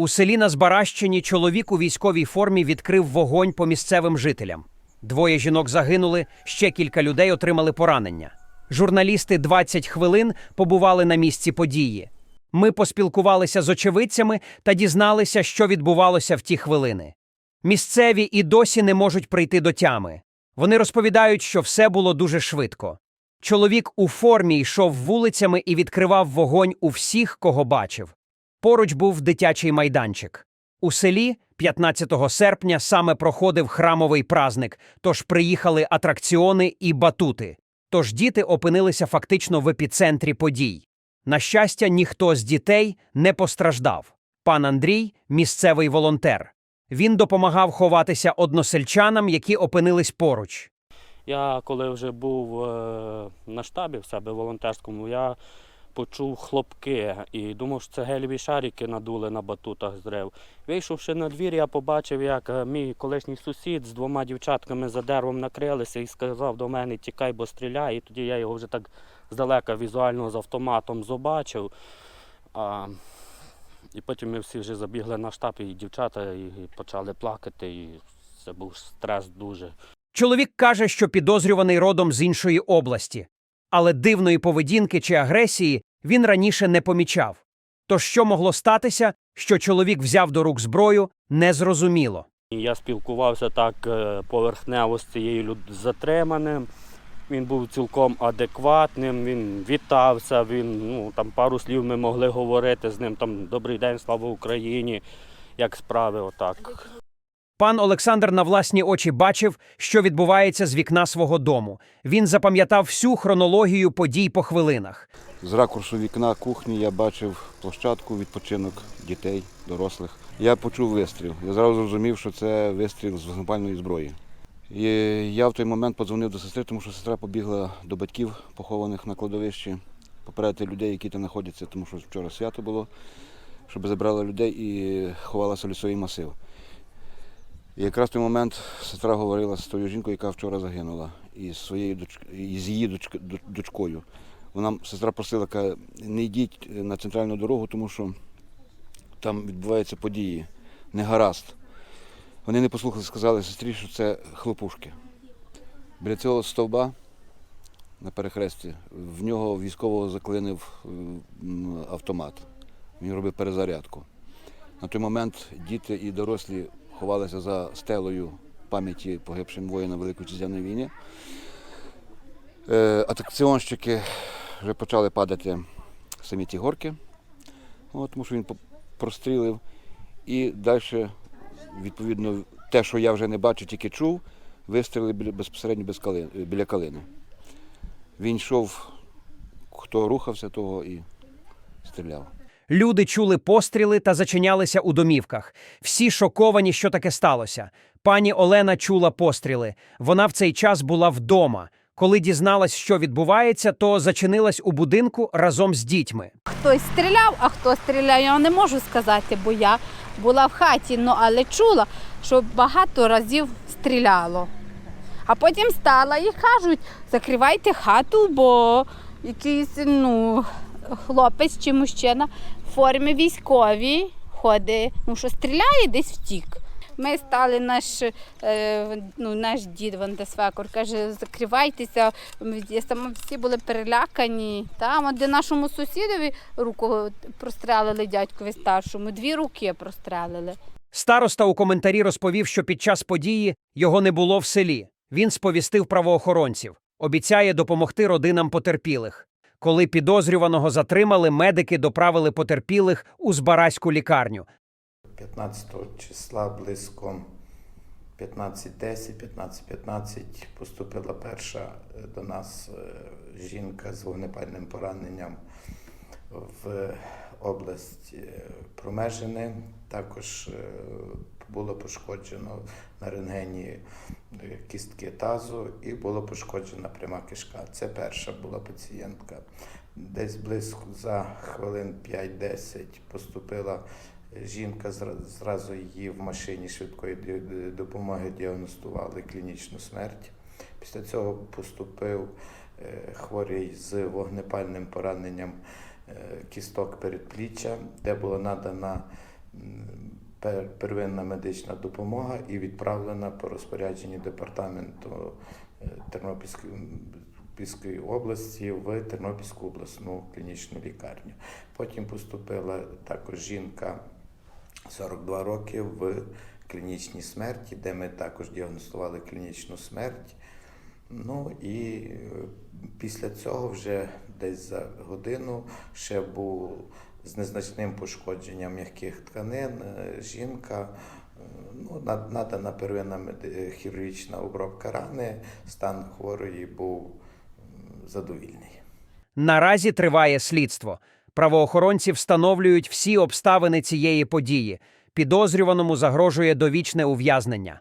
У селі на Збаращині чоловік у військовій формі відкрив вогонь по місцевим жителям. Двоє жінок загинули, ще кілька людей отримали поранення. Журналісти 20 хвилин побували на місці події. Ми поспілкувалися з очевидцями та дізналися, що відбувалося в ті хвилини. Місцеві і досі не можуть прийти до тями. Вони розповідають, що все було дуже швидко. Чоловік у формі йшов вулицями і відкривав вогонь у всіх, кого бачив. Поруч був дитячий майданчик. У селі 15 серпня саме проходив храмовий празник, тож приїхали атракціони і батути. Тож діти опинилися фактично в епіцентрі подій. На щастя, ніхто з дітей не постраждав. Пан Андрій місцевий волонтер. Він допомагав ховатися односельчанам, які опинились поруч. Я коли вже був е, на штабі в себе волонтерському, я почув хлопки і думав, що це гелеві шарики надули на батутах з дерев. Вийшовши на двір, я побачив, як е, мій колишній сусід з двома дівчатками за деревом накрилися і сказав до мене тікай, бо стріляй. І тоді я його вже так здалека візуально з автоматом побачив. А, і потім ми всі вже забігли на штаб, і дівчата і почали плакати. І це був стрес дуже. Чоловік каже, що підозрюваний родом з іншої області, але дивної поведінки чи агресії він раніше не помічав. Тож що могло статися, що чоловік взяв до рук зброю, незрозуміло. Я спілкувався так е, поверхнево з цією люд... затриманим. Він був цілком адекватним, він вітався, він ну там пару слів ми могли говорити з ним. Там добрий день, слава Україні, як справи, отак. Пан Олександр на власні очі бачив, що відбувається з вікна свого дому. Він запам'ятав всю хронологію подій по хвилинах. З ракурсу вікна кухні я бачив площадку, відпочинок дітей, дорослих. Я почув вистріл. Я зразу зрозумів, що це вистріл з вогнепальної зброї. І я в той момент подзвонив до сестри, тому що сестра побігла до батьків, похованих на кладовищі, попередити людей, які там знаходяться, тому що вчора свято було, щоб забрали людей і ховалася в лісовий масив. І якраз той момент сестра говорила з тою жінкою, яка вчора загинула, і з своєю доч... і з її доч... дочкою. Вона сестра просила, каже, не йдіть на центральну дорогу, тому що там відбуваються події, не гаразд. Вони не послухали, сказали сестрі, що це хлопушки. Біля цього стовба на перехресті в нього військового заклинив автомат. Він робив перезарядку. На той момент діти і дорослі ховалися за стелою пам'яті погибшим воїнам Великої Вітчизняної війни. Е, Атракціонщики вже почали падати самі ті горки, от, тому що він прострілив. І далі, відповідно, те, що я вже не бачив, тільки чув, вистріли безпосередньо без кали, біля калини. Він йшов, хто рухався, того і стріляв. Люди чули постріли та зачинялися у домівках. Всі шоковані, що таке сталося. Пані Олена чула постріли. Вона в цей час була вдома. Коли дізналась, що відбувається, то зачинилась у будинку разом з дітьми. Хтось стріляв, а хто стріляв, я не можу сказати, бо я була в хаті, ну але чула, що багато разів стріляло. А потім стала і кажуть, закривайте хату, бо якийсь ну, хлопець чи мужчина формі військовій ходить, ну що стріляє, десь втік. Ми стали наш, е, ну, наш дід Вантесвекор, каже, закривайтеся. Саме всі були перелякані. Там, де нашому сусідові руку прострелили дядькові старшому, дві руки прострелили. Староста у коментарі розповів, що під час події його не було в селі. Він сповістив правоохоронців, обіцяє допомогти родинам потерпілих. Коли підозрюваного затримали, медики доправили потерпілих у Збаразьку лікарню. 15 числа близько 15.10, 15.15 поступила перша е, до нас е, жінка з вогнепальним пораненням в область е, Промежини. Також було пошкоджено на рентгені е, кістки тазу і було пошкоджена пряма кишка. Це перша була пацієнтка. Десь близько за хвилин 5-10 поступила жінка, зразу її в машині швидкої допомоги діагностували клінічну смерть. Після цього поступив е, хворий з вогнепальним пораненням е, кісток передпліччя, де була надана первинна медична допомога і відправлена по розпорядженню департаменту е, Тернопільської області в Тернопільську обласну клінічну лікарню. Потім поступила також жінка 42 роки в клінічній смерті, де ми також діагностували клінічну смерть. Ну і е, після цього вже десь за годину ще був з незначним пошкодженням м'яких тканин. е, Жінка, е, ну, на- надана первинна хірургічна обробка рани, стан хворої був задовільний. Наразі триває слідство. Правоохоронці встановлюють всі обставини цієї події. Підозрюваному загрожує довічне ув'язнення.